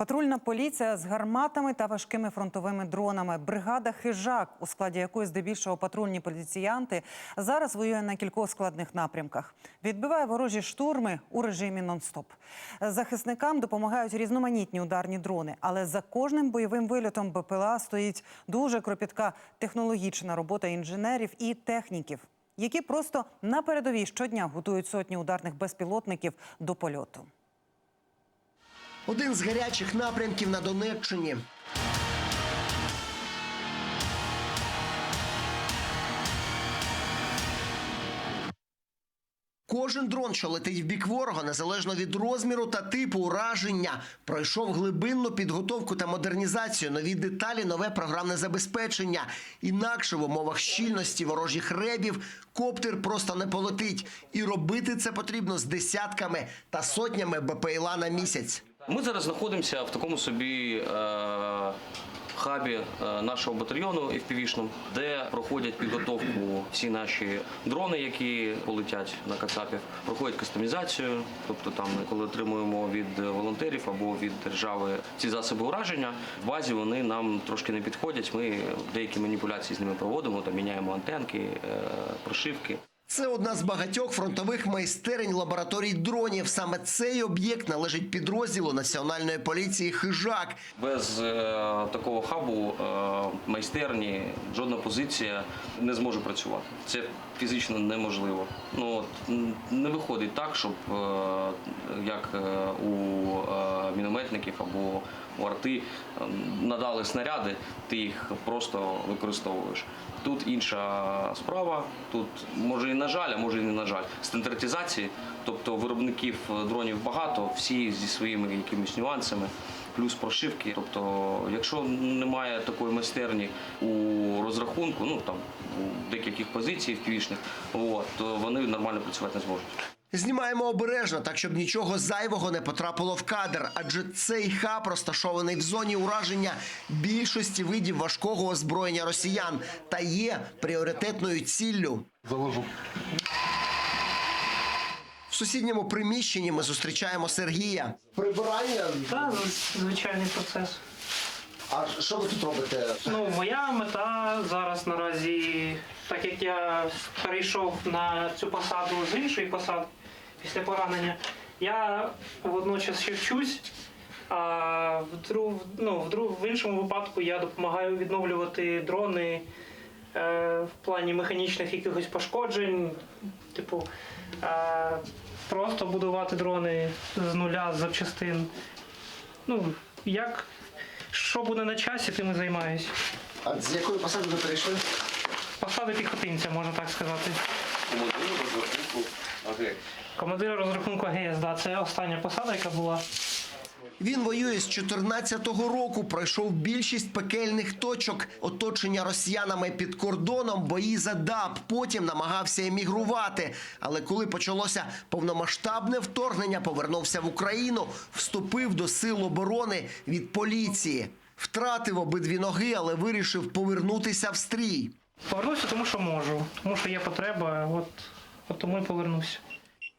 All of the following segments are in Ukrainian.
Патрульна поліція з гарматами та важкими фронтовими дронами. Бригада хижак, у складі якої здебільшого патрульні поліціянти, зараз воює на кількох складних напрямках. Відбиває ворожі штурми у режимі нон-стоп. Захисникам допомагають різноманітні ударні дрони, але за кожним бойовим вильотом БПЛА стоїть дуже кропітка технологічна робота інженерів і техніків, які просто на передовій щодня готують сотні ударних безпілотників до польоту. Один з гарячих напрямків на Донеччині. Кожен дрон, що летить в бік ворога, незалежно від розміру та типу ураження, пройшов глибинну підготовку та модернізацію, нові деталі, нове програмне забезпечення. Інакше в умовах щільності ворожих ребів коптер просто не полетить. І робити це потрібно з десятками та сотнями БПЛА на місяць. Ми зараз знаходимося в такому собі е, хабі е, нашого батальйону FPV-шному, де проходять підготовку всі наші дрони, які полетять на кацапів, проходять кастомізацію. Тобто, там, коли отримуємо від волонтерів або від держави ці засоби ураження, в базі вони нам трошки не підходять. Ми деякі маніпуляції з ними проводимо, там міняємо антенки, е, прошивки. Це одна з багатьох фронтових майстерень лабораторій дронів. Саме цей об'єкт належить підрозділу національної поліції Хижак. Без е, такого хабу е, майстерні жодна позиція не зможе працювати. Це фізично неможливо. Ну от, не виходить так, щоб е, як е, у е, мінометників або у арти е, надали снаряди, ти їх просто використовуєш. Тут інша справа. Тут може і на жаль, а може і не на жаль. Стандартизації, тобто виробників дронів багато, всі зі своїми якимись нюансами, плюс прошивки. Тобто, якщо немає такої майстерні у розрахунку, ну там у декільких позицій впівішних, от, то вони нормально працювати не зможуть. Знімаємо обережно, так щоб нічого зайвого не потрапило в кадр, адже цей хаб розташований в зоні ураження більшості видів важкого озброєння росіян та є пріоритетною ціллю. Заложу. В сусідньому приміщенні ми зустрічаємо Сергія. Прибирання. Та звичайний процес. А що ви тут робите? Ну, моя мета зараз наразі, так як я перейшов на цю посаду з іншої посади після поранення, я водночас ще вчусь. А в, друг, ну, в, друг, в іншому випадку я допомагаю відновлювати дрони е, в плані механічних якихось пошкоджень, типу е, просто будувати дрони з нуля, з запчастин. Ну, як що буде на часі, тим і займаюсь. А з якої посади ви перейшли? Посади піхотинця, можна так сказати. Командира розрахунку АГС, да, це остання посада, яка була. Він воює з 14-го року. Пройшов більшість пекельних точок, оточення росіянами під кордоном, бої за ДАП. Потім намагався емігрувати. Але коли почалося повномасштабне вторгнення, повернувся в Україну, вступив до сил оборони від поліції. Втратив обидві ноги, але вирішив повернутися в стрій. Повернуся, тому що можу, тому що є потреба, от, от тому і повернуся.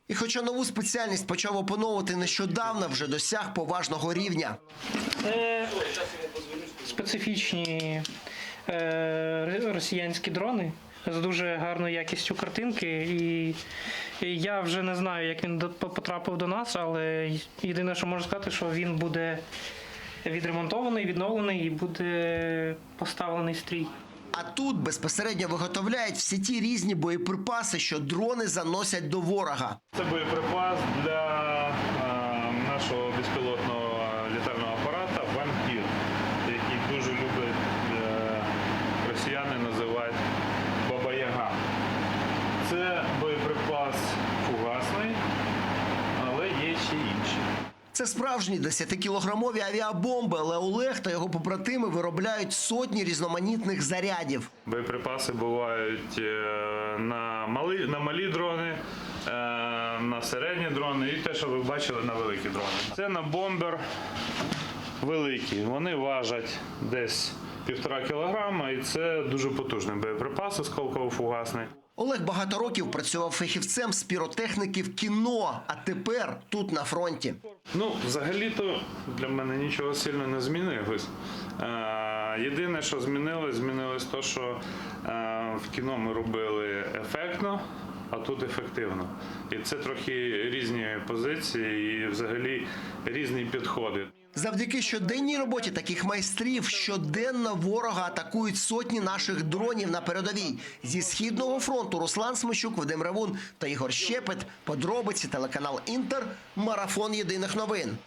І хоча нову спеціальність почав опановувати нещодавно, вже досяг поважного рівня. Це специфічні е, росіянські дрони з дуже гарною якістю картинки. І, і я вже не знаю, як він потрапив до нас, але єдине, що можу сказати, що він буде відремонтований, відновлений і буде поставлений стрій. А тут безпосередньо виготовляють всі ті різні боєприпаси, що дрони заносять до ворога. Це боєприпас для е, нашого безпілотного літального апарата Вампір, який дуже люблять е, росіяни називають Баба-Яга. Це боєприпас фугасний, але є ще інші. Це справжні 10-кілограмові авіабомби, але Олег та його побратими виробляють сотні різноманітних зарядів. Боєприпаси бувають е, на малі, на малі дрони, е, на середні дрони і те, що ви бачили на великі дрони. Це на бомбер великі. Вони важать десь півтора кілограма, і це дуже потужний боєприпас осколково-фугасний. Олег багато років працював фахівцем з піротехніки в кіно, а тепер тут на фронті. Ну, взагалі-то для мене нічого сильно не змінилось. Е, єдине, що змінилось, змінилось те, що е, в кіно ми робили ефектно, а тут ефективно. І це трохи різні позиції і взагалі різні підходи. Завдяки щоденній роботі таких майстрів щоденно ворога атакують сотні наших дронів на передовій. Зі східного фронту Руслан Смещук, Вадим Равун та Ігор Щепет. Подробиці телеканал Інтер. Марафон єдиних новин.